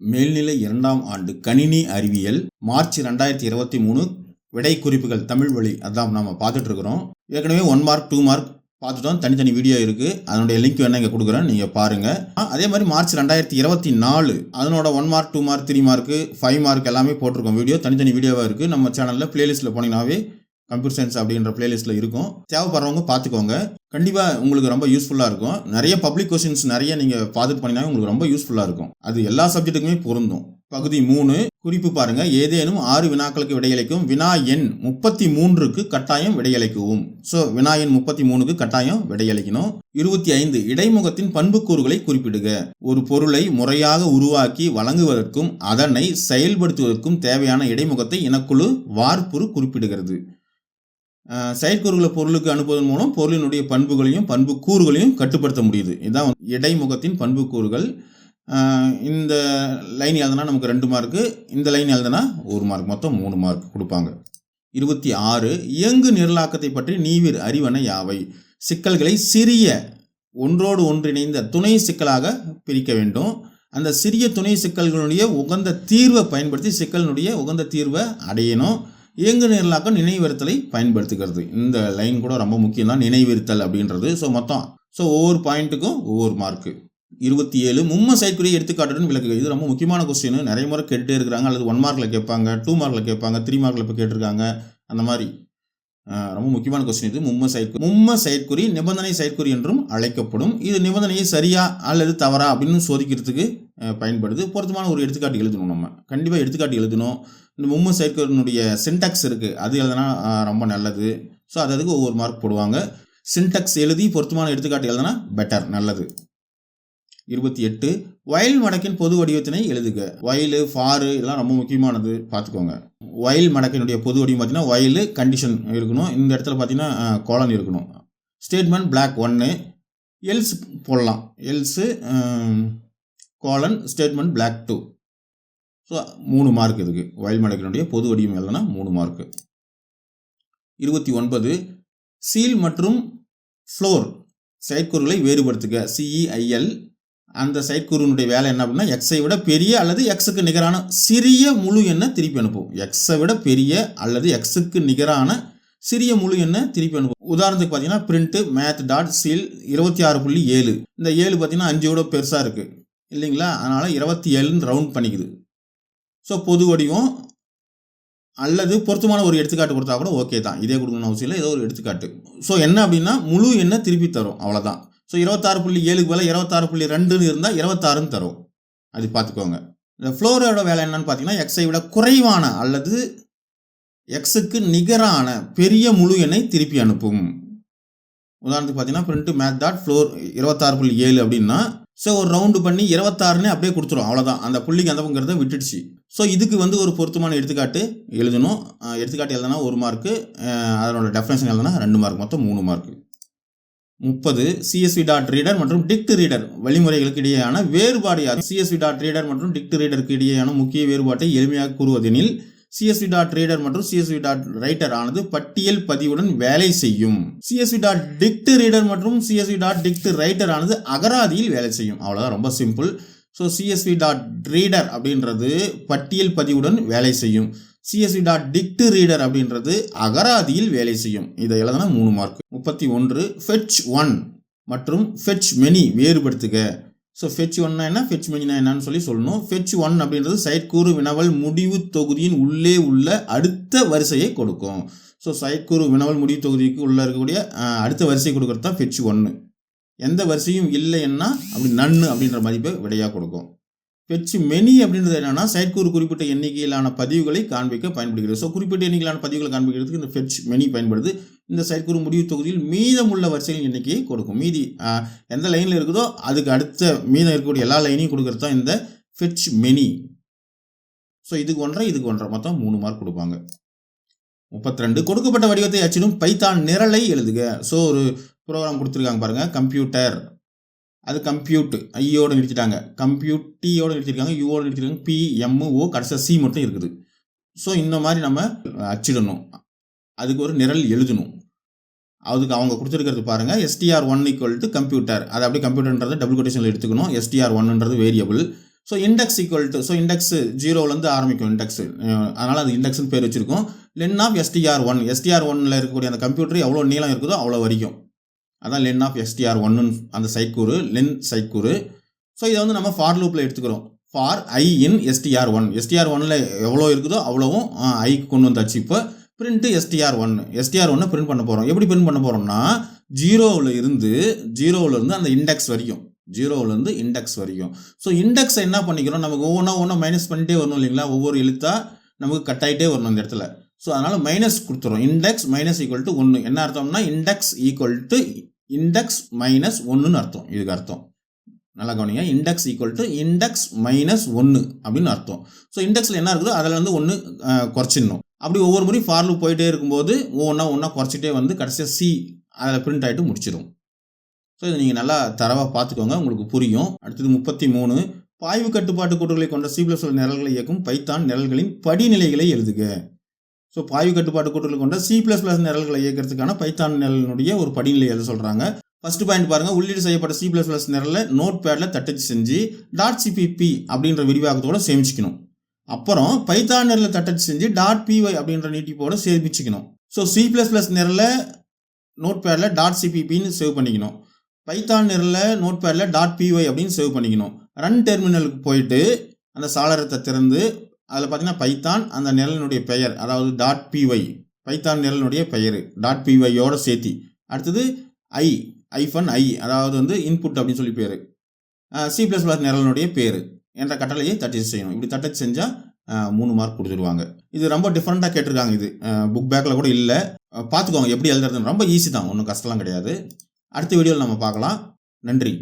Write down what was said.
மேல்நிலை இரண்டாம் ஆண்டு கணினி அறிவியல் மார்ச் ரெண்டாயிரத்தி இருபத்தி மூணு விடை குறிப்புகள் தமிழ் வழி. அதான் நம்ம பார்த்துட்டு இருக்கிறோம் ஏற்கனவே ஒன் மார்க் டூ மார்க் பார்த்துட்டோம். தனித்தனி வீடியோ இருக்குது அதனுடைய லிங்க் வேணா இங்கே கொடுக்குறேன். நீங்கள் பாருங்கள் அதே மாதிரி மார்ச் ரெண்டாயிரத்தி இருபத்தி நாலு அதனோட one mark two mark three mark five mark எல்லாமே போட்டிருக்கோம். வீடியோ தனித்தனி வீடியோவாக இருக்குது நம்ம சேனலில் பிளேலிஸ்ட்டில் போனீங்கன்னாவே கம்ப்யூட்டர் சயின்ஸ் அப்படின்ற பிளேலிஸ்ட்டில் இருக்கும். தேவைப்படுறவங்க பார்த்துக்கோங்க. கண்டிப்பாக உங்களுக்கு ரொம்ப யூஸ்ஃபுல்லாக இருக்கும். நிறைய பப்ளிக் கொஸ்டின்ஸ் நிறைய நீங்கள் பார்த்துட்டு பண்ணிங்கன்னா உங்களுக்கு ரொம்ப யூஸ்ஃபுல்லாக இருக்கும். அது எல்லா சப்ஜெக்ட்டுக்குமே பொருந்தும். பகுதி மூணு குறிப்பு பாருங்க. ஏதேனும் ஆறு வினாக்களுக்கு விடையளிக்கும். வினா எண் முப்பத்தி மூன்றுக்கு கட்டாயம் விடையளிக்கவும். ஸோ வினா எண் முப்பத்தி மூணுக்கு கட்டாயம் விடையளிக்கணும். இருபத்தி ஐந்து இடைமுகத்தின் பண்புக்கூறுகளை குறிப்பிடுக. ஒரு பொருளை முறையாக உருவாக்கி வழங்குவதற்கும் அதனை செயல்படுத்துவதற்கும் தேவையான இடைமுகத்தை இனக்குழு வார்ப்புரு குறிப்பிடுகிறது. செயற்கூறுகளை பொருளுக்கு அனுப்புவதன் மூலம் பொருளினுடைய பண்புகளையும் பண்பு கூறுகளையும் கட்டுப்படுத்த முடியுது. இதுதான் இடைமுகத்தின் பண்புக்கூறுகள். இந்த லைன் எழுதுனா நமக்கு ரெண்டு மார்க்கு இந்த லைன் எழுதுனா ஒரு மார்க் மொத்தம் மூணு மார்க் கொடுப்பாங்க. இருபத்தி ஆறு இயங்கு நிரலாக்கத்தை பற்றி நீவிர் அறிவன யாவை? சிக்கல்களை சிறிய ஒன்றோடு ஒன்றிணைந்த துணை சிக்கலாக பிரிக்க வேண்டும். அந்த சிறிய துணை சிக்கல்களுடைய உகந்த தீர்வை பயன்படுத்தி சிக்கலினுடைய உகந்த தீர்வை அடையணும். இயங்கு நிரலாக்கம் நினைவிருத்தலை பயன்படுத்துகிறது. இந்த லைன் கூட ரொம்ப முக்கியம் தான் நினைவிருத்தல் அப்படின்றது. ஸோ மொத்தம் ஸோ ஒவ்வொரு பாயிண்ட்டுக்கும் ஒவ்வொரு மார்க்கு இருபத்தி ஏழு மும்ம சைட்குரிய எடுத்துக்காட்டுடன் விளக்கு இது ரொம்ப முக்கியமான கொஸ்டின் நிறைய முறை கேட்டுட்டே இருக்கிறாங்க. அல்லது ஒன் மார்க்கில் கேட்பாங்க டூ மார்க்கில் கேட்பாங்க த்ரீ மார்க்கில் இப்போ கேட்டிருக்காங்க. அந்த மாதிரி. ரொம்ப முக்கியமான கொஸ்டின் இது. மும்ம செயற்குறி மும்ம செயற்குறி நிபந்தனை செயற்குறி என்றும் அழைக்கப்படும். இது நிபந்தனையை சரியா அல்லது தவறா அப்படின்னு சோதிக்கிறதுக்கு பயன்படுது. பொருத்தமான ஒரு எடுத்துக்காட்டு எழுதணும் நம்ம. கண்டிப்பாக எடுத்துக்காட்டு எழுதணும். இந்த மும்மு சேர்க்கனுடைய சின்டாக்ஸ் இருக்குது அது எழுதுனா ரொம்ப நல்லது. ஸோ அது அதுக்கு ஒவ்வொரு மார்க் போடுவாங்க. சின்டாக்ஸ் எழுதி பொருத்தமான எடுத்துக்காட்டு எழுதுனா பெட்டர் நல்லது. இருபத்தி எட்டு. வயல் மடக்கின் பொது வடிவத்தினை எழுதுக. வயலு ஃபாரு இதெல்லாம் ரொம்ப முக்கியமானது. பார்த்துக்கோங்க. வயல் மடக்கினுடைய பொது வடிவம் பார்த்தீங்கன்னா வயலு கண்டிஷன் இருக்கணும். இந்த இடத்துல பார்த்தீங்கன்னா கோலன் இருக்கணும். ஸ்டேட்மெண்ட் பிளாக் ஒன்று எல்ஸ் போடலாம். Else colon statement block two so மூணு மார்க் இதுக்கு. வயல் மடக்கினுடைய பொது வடிவம் எழுதுனா மூணு மார்க்கு இருபத்தி ஒன்பது சீல் மற்றும் ஃப்ளோர் செயற்கூறுகளை வேறுபடுத்துக. சிஇஐஎல் அந்த செயற்கூறினுடைய வேலை என்ன அப்படின்னா எக்ஸை விட பெரிய அல்லது எக்ஸுக்கு நிகரான சிறிய முழு எண்ணை திருப்பி அனுப்பும் எக்ஸை விட பெரிய அல்லது எக்ஸுக்கு நிகரான சிறிய முழு எண்ணை திருப்பி அனுப்பும் உதாரணத்துக்கு பார்த்தீங்கன்னா பிரிண்ட் மேத் டாட் சீல் இருபத்தி ஆறு புள்ளி ஏழு. இந்த ஏழு பார்த்தீங்கன்னா அஞ்சோட பெருசாக இருக்குது இல்லைங்களா? அதனால் இருபத்தி ஏழுன்னு ரவுண்ட் பண்ணிக்குது. ஸோ பொது வடிவம் அல்லது பொருத்தமான ஒரு எடுத்துக்காட்டு கொடுத்தா கூட ஓகே தான். இதே கொடுக்கணும் அவசியம் இல்லை. ஏதோ ஒரு எடுத்துக்காட்டு. ஸோ என்ன அப்படின்னா முழு எண்ணை திருப்பி தரும். அவ்வளோதான் ஸோ இருபத்தாறு புள்ளி ஏழுக்கு மேலே இருபத்தாறு புள்ளி ரெண்டுன்னு இருந்தால் இருபத்தாறுன்னு தரும். அது பார்த்துக்கோங்க. இந்த ஃப்ளோரோட வேலை என்னன்னு பார்த்தீங்கன்னா எக்ஸை விட குறைவான அல்லது எக்ஸுக்கு நிகரான பெரிய முழு எண்ணை திருப்பி அனுப்பும். உதாரணத்துக்கு பார்த்தீங்கன்னா பிரிண்ட் மேத் டாட் ஃப்ளோர் இருபத்தாறு புள்ளி ஏழு அப்படின்னா ஸோ ஒரு ரவுண்டு பண்ணி இருபத்தாறுன்னு அப்படியே கொடுத்துரும். அவ்வளோதான் அந்த புள்ளிக்கு அந்த பங்கிறத விட்டுடுச்சு. ஸோ இதுக்கு வந்து ஒரு பொருத்தமான எடுத்துக்காட்டு எழுதணும். எடுத்துக்காட்டு எழுதுனா ஒரு மார்க்கு அதனோட டெஃபினேஷன் எழுதுனா ரெண்டு மார்க் மொத்தம் மூணு மார்க்கு முப்பது சிஎஸ்வி டாட் ரீடர் மற்றும் டிக்ட் ரீடர் வழிமுறைகளுக்கு இடையேயான வேறுபாடு யார்? சிஎஸ்வி டாட் ரீடர் மற்றும் டிக்ட் ரீடருக்கு இடையேயான முக்கிய வேறுபாட்டை எளிமையாக கூறுவதெனில் சிஎஸ்வி டாட் ரீடர் மற்றும் சிஎஸ்வி டாட் ரைட்டர் ஆனது பட்டியல் பதிவுடன் வேலை செய்யும். சிஎஸ்வி டாட் டிக்ட் ரீடர் மற்றும் சிஎஸ்வி டாட் டிக்ட் ரைட்டர் ஆனது அகராதியில் வேலை செய்யும். அவ்வளோதான் ரொம்ப simple so CSV dot reader அப்படின்றது பட்டியல் பதிவுடன் வேலை செய்யும். சிஎஸ்வி டாட் டிக்ட் ரீடர் அப்படின்றது அகராதியில் வேலை செய்யும். இதை எழுதுனா மூணு மார்க் முப்பத்தி ஒன்று ஃபெட்ச் ஒன் மற்றும் ஃபெட்ச் மெனி வேறுபடுத்துக. ஸோ ஃபெச் ஒன்னா என்ன ஃபெட்ச் மெனினா என்னன்னு சொல்லி சொல்லணும். ஃபெட்ச் ஒன் அப்படின்றது சைட்கூறு வினவல் முடிவு தொகுதியின் உள்ளே உள்ள அடுத்த வரிசையை கொடுக்கும். ஸோ சைட்கூறு வினவல் முடிவு தொகுதிக்கு உள்ளே இருக்கக்கூடிய அடுத்த வரிசை கொடுக்குறது தான் ஃபெச் ஒன்று எந்த வரிசையும் இல்லைன்னா அப்படி நன்னு அப்படின்ற மதிப்பை விடையாக கொடுக்கும். ஃபெட்ச் மெனி அப்படின்றது என்னன்னா செயற்கூறு குறிப்பிட்ட எண்ணிக்கையிலான பதிவுகளை காண்பிக்க பயன்படுகிறது. ஸோ குறிப்பிட்ட எண்ணிக்கையிலான பதிவுகளை காண்பிக்கிறதுக்கு இந்த ஃபெட்ச் மெனி பயன்படுது. இந்த செயற்கூறு முடிவு தொகுதியில் மீதமுள்ள வரிசைகளின் எண்ணிக்கையை கொடுக்கும். மீதி எந்த லைனில் இருக்குதோ அதுக்கு அடுத்த மீதம் இருக்கக்கூடிய எல்லா லைனையும் கொடுக்கறது தான் இந்த ஃபெட்ச் மெனி ஸோ இதுக்கு ஒன்றரை இதுக்கு ஒன்றரை. மொத்தம் மூணு மார்க் கொடுப்பாங்க. முப்பத்தி ரெண்டு கொடுக்கப்பட்ட வடிவத்தை அச்சிடும் பைத்தான் நிரலை எழுதுக. ஸோ ஒரு ப்ரோக்ராம் கொடுத்துருக்காங்க பாருங்கள் கம்ப்யூட்டர் அது கம்ப்யூட்டு ஐயோட நிறுத்திட்டாங்க. கம்ப்யூட் டியோடு நிறுத்திருக்காங்க யூவோட நிறுத்திருக்காங்க பி எம்ஓ கடைசியாக சி மட்டும் இருக்குது. ஸோ இந்த மாதிரி நம்ம அச்சிடணும். அதுக்கு ஒரு நிரல் எழுதணும். அதுக்கு அவங்க கொடுத்துருக்கிறது பாருங்கள் STR one equal to computer அது அப்படியே கம்ப்யூட்டர்ன்றது டபுள் கொட்டேஷனில் எடுத்துக்கணும். STR ஒன்னுன்றது variable so index equal to so index ஜீரோலேருந்து ஆரம்பிக்கும் இண்டெக்ஸ் அதனால் அது இண்டெக்ஸ்னு பேர் வச்சுருக்கோம். Len of STR one STR ஒன்னில் இருக்கக்கூடிய அந்த கம்ப்யூட்டர் எவ்வளோ நீளம் இருக்குதோ அவ்வளோ வரைக்கும் அதான் லென் ஆஃப் எஸ்டிஆர் ஒன்னு அந்த சைக்கூறு லென் சைக்கூறு ஸோ இதை வந்து நம்ம ஃபார் லூப்பில் எடுத்துக்கிறோம். For I in STR one STR ஒன்னில் எவ்வளோ இருக்குதோ அவ்வளோவும் ஐக்கு கொண்டு வந்தாச்சு. இப்போ பிரிண்ட்டு எஸ்டிஆர் ஒன் எஸ்டிஆர் ஒன்னை பிரிண்ட் பண்ண போகிறோம் எப்படி பிரிண்ட் பண்ண போகிறோம்னா ஜீரோவில் இருந்து ஜீரோவிலேருந்து அந்த இண்டெக்ஸ் வரைக்கும். ஜீரோவிலேருந்து இண்டெக்ஸ் வரைக்கும். ஸோ இண்டெக்ஸை என்ன பண்ணிக்கிறோம்? நமக்கு ஒவ்வொன்றா ஒன்றா மைனஸ் பண்ணிட்டே வரணும் இல்லைங்களா? ஒவ்வொரு எழுத்தாக நமக்கு கட் ஆகிட்டே வரணும் இந்த இடத்துல. ஸோ அதனால் மைனஸ் கொடுத்துரும் இண்டெக்ஸ் மைனஸ் ஈக்குவல் டு ஒன்று என்ன அர்த்தம்னா index equal to index minus ஒன்றுன்னு அர்த்தம். இதுக்கு அர்த்தம். நல்லா கவனிங்க. Index equal to index minus ஒன்று அப்படின்னு அர்த்தம். ஸோ இண்டெக்ஸில் என்ன இருக்குதோ அதில் வந்து ஒன்று குறைச்சிடணும். அப்படி ஒவ்வொரு முறையும் ஃபார்லு போயிட்டே இருக்கும்போது ஒவ்வொன்றா ஒன்றா குறைச்சிட்டே வந்து கடைசியாக சி அதில் பிரிண்ட் ஆகிட்டு முடிச்சிடும். ஸோ இதை நீங்கள் நல்லா தரவாக பார்த்துக்கோங்க. உங்களுக்கு புரியும். அடுத்தது முப்பத்தி மூணு. பாய்வு கட்டுப்பாட்டு கூட்டுகளை கொண்ட சி பிளஸ் நிரல்களை இயக்கும் பைத்தான் நிரல்களின் படிநிலைகளை எழுதுக. ஸோ பாய்வு கட்டுப்பாட்டு கூட்டல் கொண்ட சி பிளஸ் ப்ளஸ் நிரல்களை இயக்கிறதுக்கான பைத்தான் நிரலினுடைய ஒரு படிநிலை எழுத சொல்கிறாங்க ஃபர்ஸ்ட் பாயிண்ட் பாருங்க. உள்ளீடு செய்யப்பட்ட சி பிளஸ் ப்ளஸ் நிரலை நோட் பேடில் தட்டச்சு செஞ்சு. டாட் சிபிபி அப்படின்ற விரிவாக்கத்தோடு சேமிச்சுக்கணும். அப்புறம் பைத்தான் நிரலை தட்டச்சு செஞ்சு. டாட் பிஒய் அப்படின்ற நீட்டிப்போட சேமிச்சிக்கணும். ஸோ சி ப்ளஸ் ப்ளஸ் நிரலை நோட் பேடில் டாட் சிபிபின்னு சேவ் பண்ணிக்கணும். பைத்தான் நிரலில் நோட் பேடில் டாட் பிஒய் அப்படின்னு சேவ் பண்ணிக்கணும். ரன் டெர்மினலுக்கு போயிட்டு அந்த சாளரத்தை திறந்து அதில் பார்த்தீங்கன்னா பைத்தான் அந்த நிரலினுடைய பெயர் அதாவது டாட் பிஒய் பைத்தான் நிரலினுடைய பெயர் டாட் பிஒய்யோட சேர்த்தி. அடுத்தது ஐ ஐஃபன் ஐ அதாவது வந்து இன்புட் அப்படின்னு சொல்லி பேர். சி ப்ளஸ் ப்ளஸ் நிரலினுடைய பேர். என்ற கட்டளையை தட்டச்சு செய்யணும். இப்படி தட்டச்சு செஞ்சால் மூணு மார்க் கொடுத்துருவாங்க இது ரொம்ப டிஃப்ரெண்ட்டாக கேட்டிருக்காங்க இது. புக் பேக்கில் கூட இல்லை. பார்த்துக்கோங்க எப்படி எழுதுறதுன்னு. ரொம்ப ஈஸி தான். ஒன்றும் கஷ்டம்லாம் கிடையாது. அடுத்த வீடியோவில் நம்ம பார்க்கலாம். நன்றி.